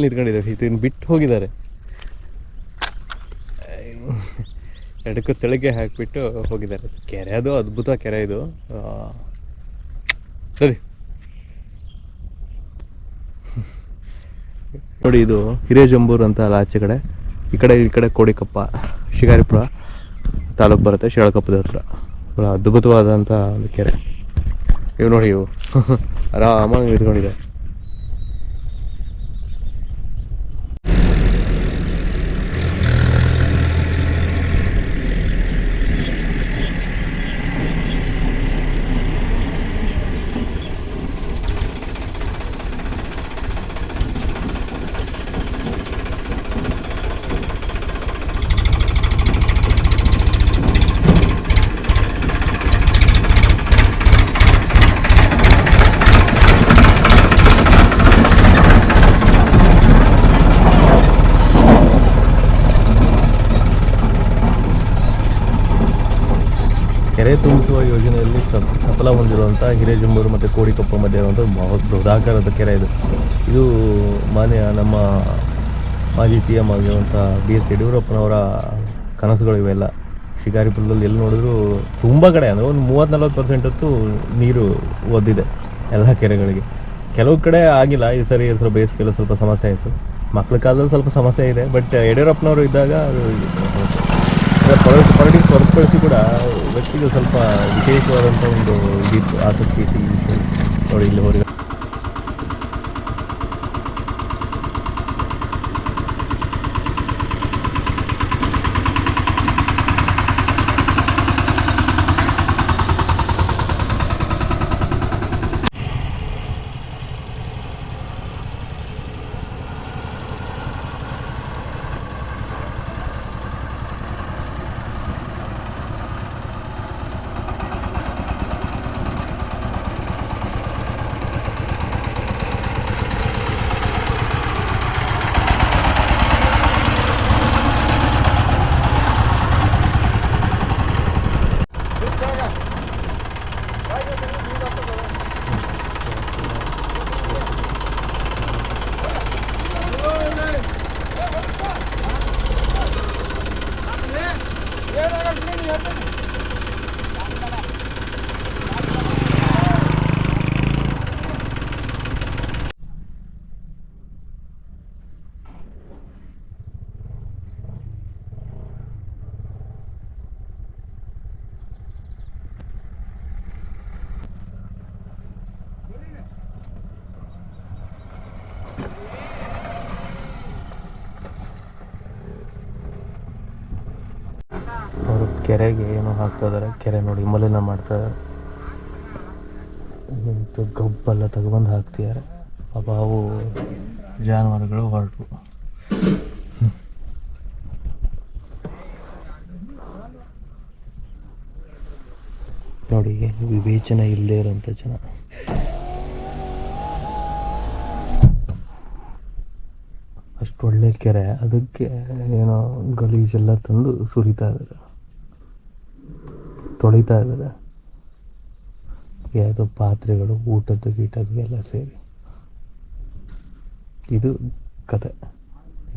ಅಲ್ಲಿ ನಿಂತ್ಕೊಂಡಿದ್ದಾರೆ ಇದನ್ನು ಬಿಟ್ಟು ಹೋಗಿದ್ದಾರೆ. ಎಡಕ್ಕೂ ತೆಳಗ್ಗೆ ಹಾಕಿಬಿಟ್ಟು ಹೋಗಿದ್ದಾರೆ. ಕೆರೆ ಅದು, ಅದ್ಭುತ ಕೆರೆ ಇದು. ಸರಿ. ನೋಡಿ ಇದು ಹಿರೇಜಂಬೂರು ಅಂತ ಅಲ್ಲ ಆಚೆ ಕಡೆ. ಈ ಕಡೆ ಈ ಕಡೆ ಕೋಡಿಕಪ್ಪ, ಶಿಕಾರಿಪುರ ತಾಲೂಕು ಬರುತ್ತೆ ಶಿರಾಳಕೊಪ್ಪದ ಹತ್ರ. ಅದ್ಭುತವಾದಂಥ ಒಂದು ಕೆರೆ. ಇವು ನೋಡಿ ಇವು. ಆರಾಮಾಗಿ ಇಟ್ಕೊಂಡಿದೆ ಕೆರೆ ತುಂಬಿಸುವ ಯೋಜನೆಯಲ್ಲಿ ಸಫ- ಸಫಲ ಹೊಂದಿರುವಂಥ ಹಿರೇಜಂಬೂರು ಮತ್ತು ಕೋಡಿಕೊಪ್ಪ ಮಧ್ಯೆ ಇರುವಂಥ ಬಹು ಬೃಹದಾಕಾರದ ಕೆರೆ ಇದು. ಇದು ಮಾನ್ಯ ನಮ್ಮ ಮಾಜಿ ಸಿ ಎಂ ಆಗಿರುವಂಥ ಬಿ ಎಸ್ ಯಡಿಯೂರಪ್ಪನವರ ಕನಸುಗಳು ಇವೆಲ್ಲ. ಶಿಕಾರಿಪುರದಲ್ಲಿ ಎಲ್ಲಿ ನೋಡಿದ್ರು ತುಂಬ ಕಡೆ, ಅಂದರೆ ಒಂದು ಮೂವತ್ತು ನಲ್ವತ್ತು ಪರ್ಸೆಂಟ್ ಹೊತ್ತು ನೀರು ಒದ್ದಿದೆ ಎಲ್ಲ ಕೆರೆಗಳಿಗೆ. ಕೆಲವು ಕಡೆ ಆಗಿಲ್ಲ, ಈ ಸರಿ ಸ್ವಲ್ಪ ಬೇಸಿಗೆಲ್ಲ ಸ್ವಲ್ಪ ಸಮಸ್ಯೆ ಆಯಿತು. ಮಕ್ಳ ಕಾಲದಲ್ಲಿ ಸ್ವಲ್ಪ ಸಮಸ್ಯೆ ಇದೆ, ಬಟ್ ಯಡಿಯೂರಪ್ಪನವರು ಇದ್ದಾಗ ಪಾಲಿಟಿಕ್ಸ್ ಹೊರತುಪಡಿಸಿ ಕೂಡ ವ್ಯಕ್ತಿಗೆ ಸ್ವಲ್ಪ ವಿಶೇಷವಾದಂಥ ಒಂದು ಆಸಕ್ತಿ ಇತ್ತು ಇಲ್ಲಿ ವಿಷಯ ನೋಡಿ ಇಲ್ಲಿ ಹೊರಗೆ ಅವರು ಕೆರೆಗೆ ಏನೋ ಹಾಕ್ತಾ ಇದಾರೆ, ಕೆರೆ ನೋಡಿ, ಮಲಿನ ಮಾಡ್ತಾ ಇದ್ದಾರೆ ಗಬ್ಬೆಲ್ಲ ತಗೊಬಂದು ಹಾಕ್ತಿದ್ದಾರೆ. ಪಾಪ ಅವು ಜಾನುವಾರುಗಳು ಹೊರಟು. ನೋಡಿ, ವಿವೇಚನೆ ಇಲ್ಲದೆ ಇರೋಂಥ ಜನ. ಅಷ್ಟು ಒಳ್ಳೆ ಕೆರೆ, ಅದಕ್ಕೆ ಏನೋ ಗಲೀಜೆಲ್ಲ ತಂದು ಸುರಿತಾ ಇದ್ದಾರೆ. ತೊಳಿತಾ ಇದ್ದಾರೆ. ಯಾವುದೋ ಪಾತ್ರೆಗಳು, ಊಟದ್ದು ಗೀಟದ್ದು ಎಲ್ಲ ಸೇರಿ. ಇದು ಕತೆ.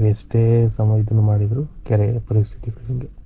ಎಷ್ಟೇ ಸಮ ಇದನ್ನು ಮಾಡಿದರೂ ಕೆರೆಯ ಪರಿಸ್ಥಿತಿಗಳು ಹಿಂಗೆ.